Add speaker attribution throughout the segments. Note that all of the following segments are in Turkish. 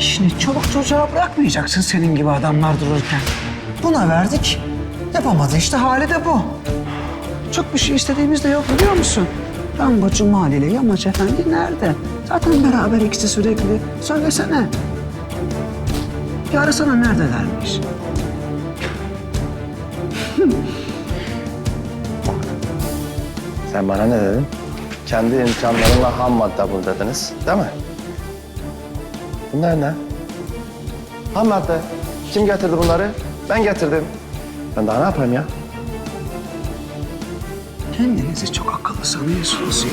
Speaker 1: İşini çoluk çocuğa bırakmayacaksın senin gibi adamlar dururken. Buna verdik. Yapamadı işte hali de bu. Çok bir şey istediğimiz de yok biliyor musun? Ben bu Cumali ile Yamaç Efendi nerede? Zaten beraber ikisi sürekli. Söylesene. Bir arasana neredelermiş?
Speaker 2: Sen bana ne dedin? Kendi imkanlarınla ham madde bul dediniz, değil mi? Bunlar ne? Ham madde. Kim getirdi bunları? Ben getirdim. Ben daha ne yapayım ya?
Speaker 1: Kendinizi çok akıllı sanıyorsunuz ya.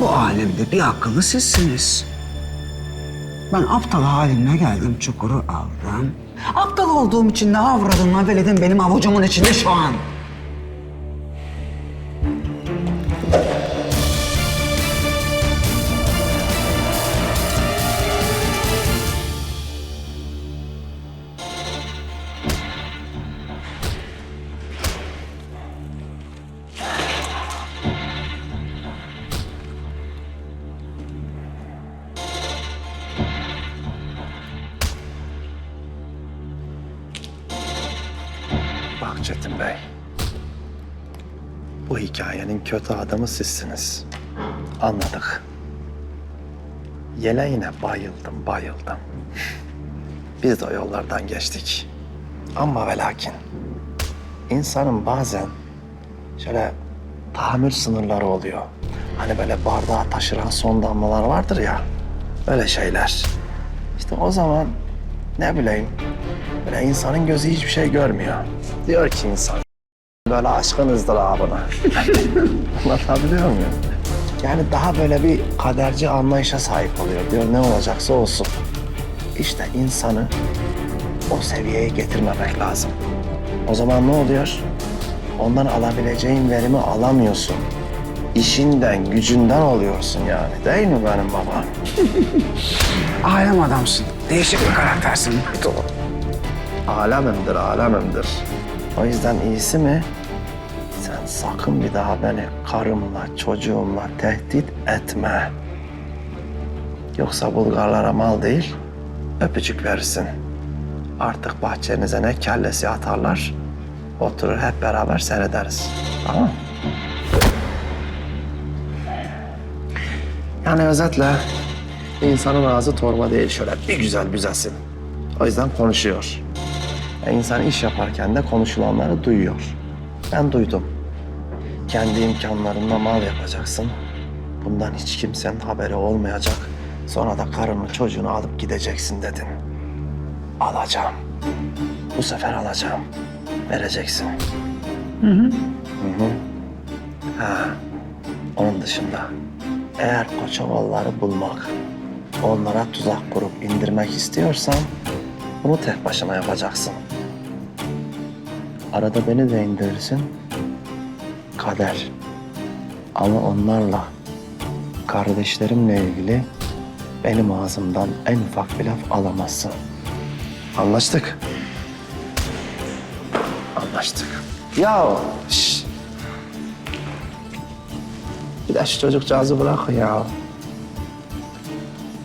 Speaker 1: Bu alemde bir akıllı sizsiniz. Ben aptal halimle geldim çukuru aldım. Aptal olduğum için de avradımla veledim benim avucumun içinde şu an.
Speaker 2: Bak Çetin Bey. Bu hikayenin kötü adamı sizsiniz. Anladık. Yeleğine bayıldım, bayıldım. Biz de o yollardan geçtik. Ama ve lakin insanın bazen şöyle tahammül sınırları oluyor. Hani böyle bardağa taşıran son damlalar vardır ya. Öyle şeyler. İşte o zaman ne bileyim böyle insanın gözü hiçbir şey görmüyor. Diyor ki insan böyle aşkın ızdırabına. Anlatabiliyor muyum? Yani daha böyle bir kaderci anlayışa sahip oluyor. Diyor ne olacaksa olsun. İşte insanı o seviyeye getirmemek lazım. O zaman ne oluyor? Ondan alabileceğin verimi alamıyorsun. İşinden, gücünden oluyorsun yani. Değil mi benim babam?
Speaker 1: Alem adamsın. Değişik bir karaktersin.
Speaker 2: Alemimdir, alemimdir. O yüzden iyisi mi? Sen sakın bir daha beni karımla, çocuğumla tehdit etme. Yoksa Bulgarlara mal değil, öpücük verirsin. Artık bahçenize ne kellesi atarlar, oturur hep beraber seyrederiz. Tamam mı? Yani özetle insanın ağzı torba değil şöyle bir güzel büzesin. O yüzden konuşuyor. E, insan iş yaparken de konuşulanları duyuyor. Ben duydum. Kendi imkanlarınla mal yapacaksın. Bundan hiç kimsenin haberi olmayacak. Sonra da karını çocuğunu alıp gideceksin dedin. Alacağım. Bu sefer alacağım. Vereceksin. Hı hı. Hı hı. Ha. Onun dışında eğer koçovalları bulmak, onlara tuzak kurup indirmek istiyorsan bunu tek başına yapacaksın. Arada beni de indirirsin. Kader. Ama onlarla, kardeşlerimle ilgili benim ağzımdan en ufak bir laf alamazsın. Anlaştık. Anlaştık. Ya şş. Bir de şu çocukcağızı bırak ya.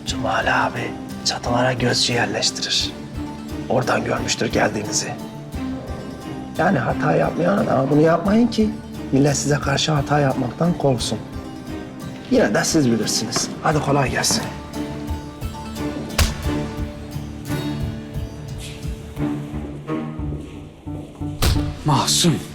Speaker 2: Cumali abi çatılara gözcü yerleştirir. Oradan görmüştür geldiğinizi. Yani hata yapmayan adama bunu yapmayın ki millet size karşı hata yapmaktan korksun. Yine de siz bilirsiniz. Hadi kolay gelsin.
Speaker 1: Mahzun.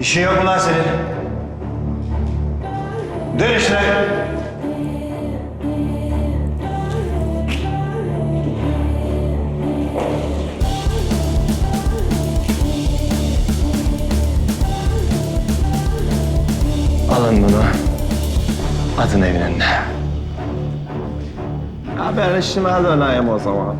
Speaker 3: İşin yok mu lan senin? Dön işine.
Speaker 2: Alın bunu. Atın evin önüne. Ha ben işime döneyim o zaman.